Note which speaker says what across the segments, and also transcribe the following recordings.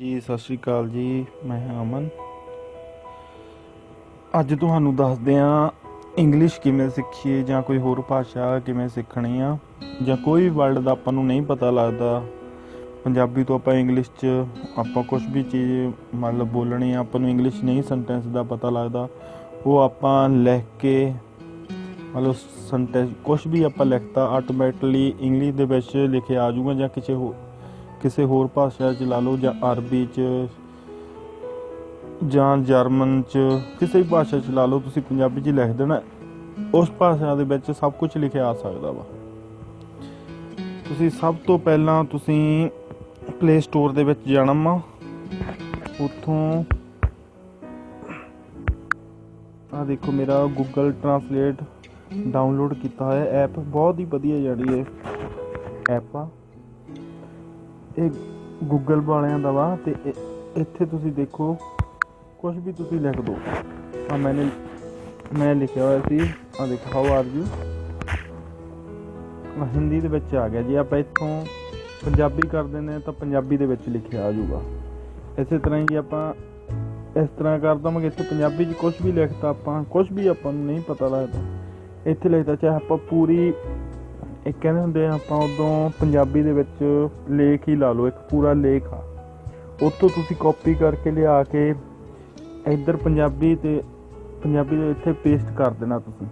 Speaker 1: ਜੀ, ਸਤਿ ਸ਼੍ਰੀ ਅਕਾਲ ਜੀ। ਮੈਂ ਹਾਂ ਅਮਨ। ਅੱਜ ਤੁਹਾਨੂੰ ਦੱਸਦੇ ਹਾਂ ਇੰਗਲਿਸ਼ ਕਿਵੇਂ ਸਿੱਖੀਏ ਜਾਂ ਕੋਈ ਹੋਰ ਭਾਸ਼ਾ ਕਿਵੇਂ ਸਿੱਖਣੀ ਆ, ਜਾਂ ਕੋਈ ਵੀ ਵਰਡ ਦਾ ਆਪਾਂ ਨੂੰ ਨਹੀਂ ਪਤਾ ਲੱਗਦਾ। ਪੰਜਾਬੀ ਤੋਂ ਆਪਾਂ ਇੰਗਲਿਸ਼ 'ਚ ਆਪਾਂ ਕੁਝ ਵੀ ਚੀਜ਼ ਮਤਲਬ ਬੋਲਣੀ ਆ, ਆਪਾਂ ਨੂੰ ਇੰਗਲਿਸ਼ ਨਹੀਂ ਸੈਂਟੈਂਸ ਦਾ ਪਤਾ ਲੱਗਦਾ। ਉਹ ਆਪਾਂ ਲਿਖ ਕੇ ਮਤਲਬ ਸੈਂਟੈਂਸ ਕੁਝ ਵੀ ਆਪਾਂ ਲਿਖਤਾ ਆਟੋਮੈਟਿਕਲੀ ਇੰਗਲਿਸ਼ ਦੇ ਵਿੱਚ ਲਿਖਿਆ ਆ ਜਾਊਗਾ ਜਾਂ ਕਿਸੇ ਹੋਰ ਕਿਸੇ ਹੋਰ ਭਾਸ਼ਾ ਚ ਲਾ ਲਓ ਜਾਂ ਅਰਬੀ ਚ ਜਾਂ ਜਰਮਨ ਚ, ਕਿਸੇ ਵੀ ਭਾਸ਼ਾ ਚ ਲਾ ਲਓ, ਤੁਸੀਂ ਪੰਜਾਬੀ ਚ ਲਿਖ ਦੇਣਾ, ਉਸ ਭਾਸ਼ਾ ਦੇ ਵਿੱਚ ਸਭ ਕੁਝ ਲਿਖਿਆ ਆ ਸਕਦਾ ਵਾ। ਤੁਸੀਂ ਸਭ ਤੋਂ ਪਹਿਲਾਂ ਤੁਸੀਂ ਪਲੇ ਸਟੋਰ ਦੇ ਵਿੱਚ ਜਾਣਾ ਵਾ। ਉੱਥੋਂ ਆ ਦੇਖੋ ਮੇਰਾ ਗੂਗਲ ਟਰਾਂਸਲੇਟ ਡਾਊਨਲੋਡ ਕੀਤਾ ਹੋਇਆ ਐਪ ਬਹੁਤ ਹੀ ਵਧੀਆ ਜਿਹੜੀ ਹੈ ਐਪ ਆ। ਇਹ ਗੂਗਲ ਵਾਲਿਆਂ ਦਾ ਵਾ ਤੇ ਇ- ਇੱਥੇ ਤੁਸੀਂ ਦੇਖੋ ਕੁਝ ਵੀ ਤੁਸੀਂ ਲਿਖ ਦਿਓ ਆ ਮੈਨੇ, ਮੈਂ ਲਿਖਿਆ ਹੋਇਆ ਸੀ ਆ ਦੇਖੋ ਹਾਊ ਆਰ ਯੂ ਹਿੰਦੀ ਦੇ ਵਿੱਚ ਆ ਗਿਆ। ਜੇ ਆਪਾਂ ਇੱਥੋਂ ਪੰਜਾਬੀ ਕਰ ਦਿੰਦੇ ਹਾਂ ਤਾਂ ਪੰਜਾਬੀ ਦੇ ਵਿੱਚ ਲਿਖਿਆ ਆ ਜਾਊਗਾ। ਇਸੇ ਤਰ੍ਹਾਂ ਹੀ ਆਪਾਂ ਇਸ ਤਰ੍ਹਾਂ ਕਰ ਦਵਾਂਗੇ, ਇੱਥੇ ਪੰਜਾਬੀ 'ਚ ਕੁਝ ਵੀ ਲਿਖਤਾ ਆਪਾਂ ਕੁਝ ਵੀ ਆਪਾਂ ਨੂੰ ਨਹੀਂ ਪਤਾ ਲੱਗਦਾ। ਇੱਥੇ ਲਿਖਦਾ ਚਾਹੇ ਆਪਾਂ ਪੂਰੀ ਇਹ ਕਹਿੰਦੇ ਹੁੰਦੇ ਆ, ਆਪਾਂ ਉਦੋਂ ਪੰਜਾਬੀ ਦੇ ਵਿੱਚ ਲੇਖ ਹੀ ਲਾ ਲਓ, ਇੱਕ ਪੂਰਾ ਲੇਖ ਆ। ਉੱਥੋਂ ਤੁਸੀਂ ਕਾਪੀ ਕਰਕੇ ਲਿਆ ਕੇ ਇੱਧਰ ਪੰਜਾਬੀ ਤੇ ਪੰਜਾਬੀ ਦੇ ਇੱਥੇ ਪੇਸਟ ਕਰ ਦੇਣਾ ਤੁਸੀਂ।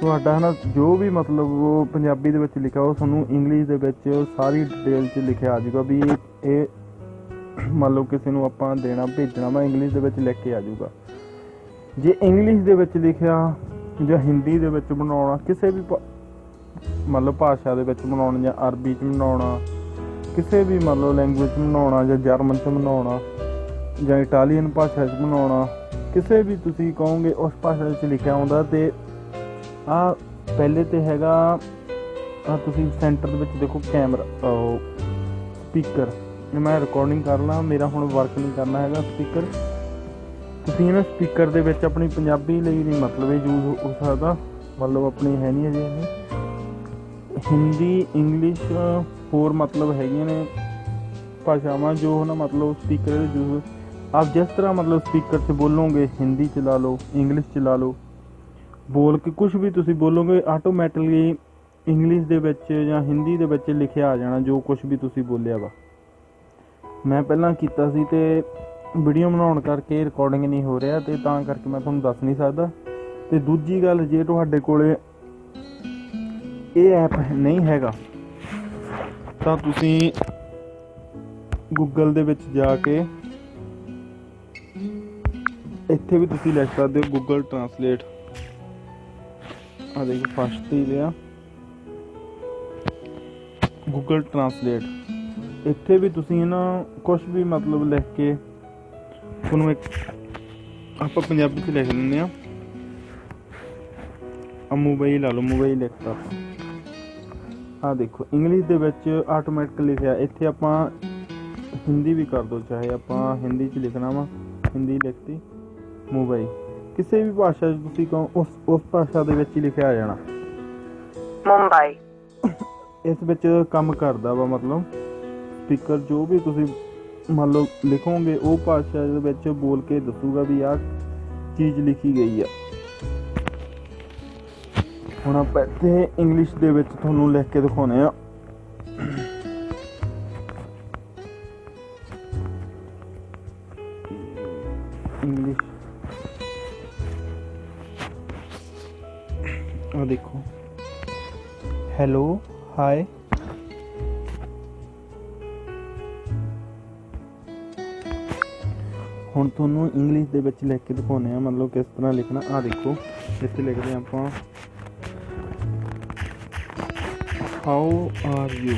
Speaker 1: ਤੁਹਾਡਾ ਹਨਾ, ਜੋ ਵੀ ਮਤਲਬ ਉਹ ਪੰਜਾਬੀ ਦੇ ਵਿੱਚ ਲਿਖਿਆ, ਉਹ ਤੁਹਾਨੂੰ ਇੰਗਲਿਸ਼ ਦੇ ਵਿੱਚ ਸਾਰੀ ਡਿਟੇਲ 'ਚ ਲਿਖਿਆ ਆ ਜਾਊਗਾ ਵੀ ਇਹ ਮੰਨ ਲਓ ਕਿਸੇ ਨੂੰ ਆਪਾਂ ਦੇਣਾ, ਭੇਜਣਾ, ਮੈਂ ਇੰਗਲਿਸ਼ ਦੇ ਵਿੱਚ ਲਿਖ ਕੇ ਆ ਜਾਊਗਾ। ਜੇ ਇੰਗਲਿਸ਼ ਦੇ ਵਿੱਚ ਲਿਖਿਆ ਜਾਂ ਹਿੰਦੀ ਦੇ ਵਿੱਚ ਬਣਾਉਣਾ, ਕਿਸੇ ਵੀ ਮਤਲਬ ਭਾਸ਼ਾ ਦੇ ਵਿੱਚ ਬਣਾਉਣਾ ਜਾਂ ਅਰਬੀ ਚ ਬਣਾਉਣਾ ਕਿਸੇ ਵੀ ਮਤਲਬ ਲੈਂਗੁਏਜ ਚ ਬਣਾਉਣਾ ਜਾਂ ਜਰਮਨ ਚ ਬਣਾਉਣਾ ਜਾਂ ਇਟਾਲੀਅਨ ਭਾਸ਼ਾ ਚ ਬਣਾਉਣਾ ਕਿਸੇ ਵੀ ਤੁਸੀਂ ਕਹੋਗੇ ਉਸ ਭਾਸ਼ਾ ਵਿੱਚ ਲਿਖਿਆ ਹੁੰਦਾ ਤੇ ਆ ਪਹਿਲੇ ਤੇ ਹੈਗਾ, ਆ ਤੁਸੀਂ ਸੈਂਟਰ ਦੇ ਵਿੱਚ ਦੇਖੋ ਕੈਮਰਾ ਉਹ ਸਪੀਕਰ ਮੈਂ ਰਿਕਾਰਡਿੰਗ ਕਰਨਾ ਮੇਰਾ ਹੁਣ ਵਰਕ ਨਹੀਂ ਕਰਨਾ ਹੈਗਾ ਸਪੀਕਰ ਤੁਸੀਂ ਇਹਨਾਂ ਸਪੀਕਰ ਦੇ ਵਿੱਚ ਆਪਣੀ ਪੰਜਾਬੀ ਲਈ ਨਹੀਂ ਮਤਲਬ ਇਹ ਯੂਜ਼ ਹੋ ਸਕਦਾ, ਮਤਲਬ ਆਪਣੀ ਹੈ ਨਹੀਂ ਅਜੇ ਇਹ। ਹਿੰਦੀ ਇੰਗਲਿਸ਼ ਹੋਰ ਮਤਲਬ ਹੈਗੀਆਂ ਨੇ ਭਾਸ਼ਾਵਾਂ ਜੋ ਨਾ ਮਤਲਬ ਸਪੀਕਰ ਦੇ ਯੂਜ਼ ਆਪ ਜਿਸ ਤਰ੍ਹਾਂ ਮਤਲਬ ਸਪੀਕਰ 'ਚ ਬੋਲੋਗੇ, ਹਿੰਦੀ 'ਚ ਲਾ ਲਓ ਇੰਗਲਿਸ਼ 'ਚ ਲਾ ਲਓ, ਬੋਲ ਕੇ ਕੁਝ ਵੀ ਤੁਸੀਂ ਬੋਲੋਗੇ ਆਟੋਮੈਟਿਕਲੀ ਇੰਗਲਿਸ਼ ਦੇ ਵਿੱਚ ਜਾਂ ਹਿੰਦੀ ਦੇ ਵਿੱਚ ਲਿਖਿਆ ਆ ਜਾਣਾ ਜੋ ਕੁਝ ਵੀ ਤੁਸੀਂ ਬੋਲਿਆ ਵਾ। ਮੈਂ ਪਹਿਲਾਂ ਕੀਤਾ ਸੀ ਤੇ ਵੀਡੀਓ ਬਣਾਉਣ ਕਰਕੇ ਰਿਕਾਰਡਿੰਗ ਨਹੀਂ ਹੋ ਰਿਹਾ ਤੇ ਤਾਂ ਕਰਕੇ ਮੈਂ ਤੁਹਾਨੂੰ ਦੱਸ ਨਹੀਂ ਸਕਦਾ। ਤੇ ਦੂਜੀ ਗੱਲ, ਜੇ ਤੁਹਾਡੇ ਕੋਲੇ ਇਹ ਐਪ ਨਹੀਂ ਹੈਗਾ। ਤਾਂ ਤੁਸੀਂ ਗੂਗਲ ਦੇ ਵਿੱਚ ਜਾ ਕੇ ਇੱਥੇ ਵੀ ਤੁਸੀਂ ਲਿਖ ਸਕਦੇ ਹੋ ਗੂਗਲ ਟਰਾਂਸਲੇਟ ਆ ਦੇਖੋ ਫਸਟ ਹੀ ਲਿਆ। ਗੂਗਲ ਟਰਾਂਸਲੇਟ ਇੱਥੇ ਵੀ ਤੁਸੀਂ ਨਾ ਕੁਝ ਵੀ ਮਤਲਬ ਲਿਖ ਕੇ ਤੁਹਾਨੂੰ ਇੱਕ ਆਪਾਂ ਪੰਜਾਬੀ ਚ ਲਿਖ ਲੈਂਦੇ ਆ ਆ ਮੋਬਾਈਲ ਲਾ ਲਓ ਮੋਬਾਈਲ ਲਿਖਤਾ ਆ ਦੇਖੋ ਇੰਗਲਿਸ਼ ਦੇ ਵਿੱਚ ਆਟੋਮੈਟਿਕ ਲਿਖਿਆ ਇੱਥੇ ਆਪਾਂ ਹਿੰਦੀ ਵੀ ਕਰ ਦੋ ਚਾਹੇ ਆਪਾਂ ਹਿੰਦੀ ਚ ਲਿਖਣਾ ਵਾ ਹਿੰਦੀ ਲਿਖਤੀ ਮੋਬਾਈਲ ਕਿਸੇ ਵੀ ਭਾਸ਼ਾ 'ਚ ਤੁਸੀਂ ਕਹੋ ਉਸ ਉਸ ਭਾਸ਼ਾ ਦੇ ਵਿੱਚ ਹੀ ਲਿਖਿਆ ਜਾਣਾ।
Speaker 2: Mumbai,
Speaker 1: ਇਸ ਵਿੱਚ ਕੰਮ ਕਰਦਾ ਵਾ ਮਤਲਬ ਸਪੀਕਰ ਜੋ ਵੀ ਤੁਸੀਂ ਮੰਨ ਲਓ ਲਿਖੋਗੇ ਉਹ ਭਾਸ਼ਾ ਦੇ ਵਿੱਚ ਬੋਲ ਕੇ ਦੱਸੂਗਾ ਵੀ ਆਹ ਚੀਜ਼ ਲਿਖੀ ਗਈ ਆ। ਹੁਣ ਆਪਾਂ ਇੱਥੇ ਇੰਗਲਿਸ਼ ਦੇ ਵਿੱਚ ਤੁਹਾਨੂੰ ਲਿਖ ਕੇ ਦਿਖਾਉਣੇ ਆ ਇੰਗਲਿਸ਼ ਆ ਦੇਖੋ। ਹੈਲੋ ਹਾਈ ਹੁਣ ਤੁਹਾਨੂੰ ਇੰਗਲਿਸ਼ ਦੇ ਵਿੱਚ ਲਿਖ ਕੇ ਦਿਖਾਉਣੇ ਆ ਮਤਲਬ ਕਿਸ ਤਰ੍ਹਾਂ ਲਿਖਣਾ। ਆ ਦੇਖੋ, ਇੱਥੇ ਲਿਖਦੇ ਹਾਂ ਆਪਾਂ। How are you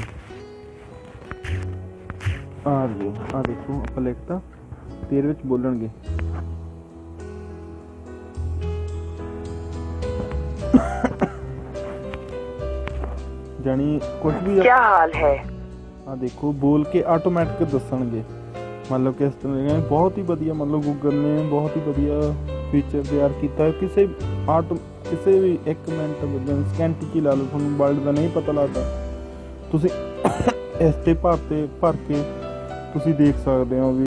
Speaker 1: are you ਆ ਦੇਖੋ ਆਪਾਂ ਲਿਖਤਾ ਤੇਰੇ ਵਿੱਚ ਬੋਲਣਗੇ ਜਾਨੀ ਕੁਝ ਵੀ
Speaker 2: क्या हाल है
Speaker 1: ਆ ਦੇਖੋ ਬੋਲ ਕੇ ਆਟੋਮੈਟਿਕ ਦੱਸਣਗੇ ਮਤਲਬ ਕਿਸ ਤਰ੍ਹਾਂ ਦੇ ਬਹੁਤ ਹੀ ਵਧੀਆ ਮਤਲਬ ਗੂਗਲ ਨੇ ਬਹੁਤ ਹੀ ਵਧੀਆ ਫੀਚਰ ਤਿਆਰ ਕੀਤਾ ਹੈ। ਕਿਸੇ ਆਟੋ, ਕਿਸੇ ਵੀ 1 ਮਿੰਟ ਵਿਦਨ ਸਕਿੰਟ ਕੀ ਲਾ ਲਓ, ਤੁਹਾਨੂੰ ਵਰਲਡ ਦਾ ਨਹੀਂ ਪਤਾ ਲੱਗਦਾ। ਤੁਸੀਂ ਇਸ ਤੇ ਭਰ ਤੇ, ਭਰ ਕੇ ਤੁਸੀਂ ਦੇਖ ਸਕਦੇ ਹੋ ਵੀ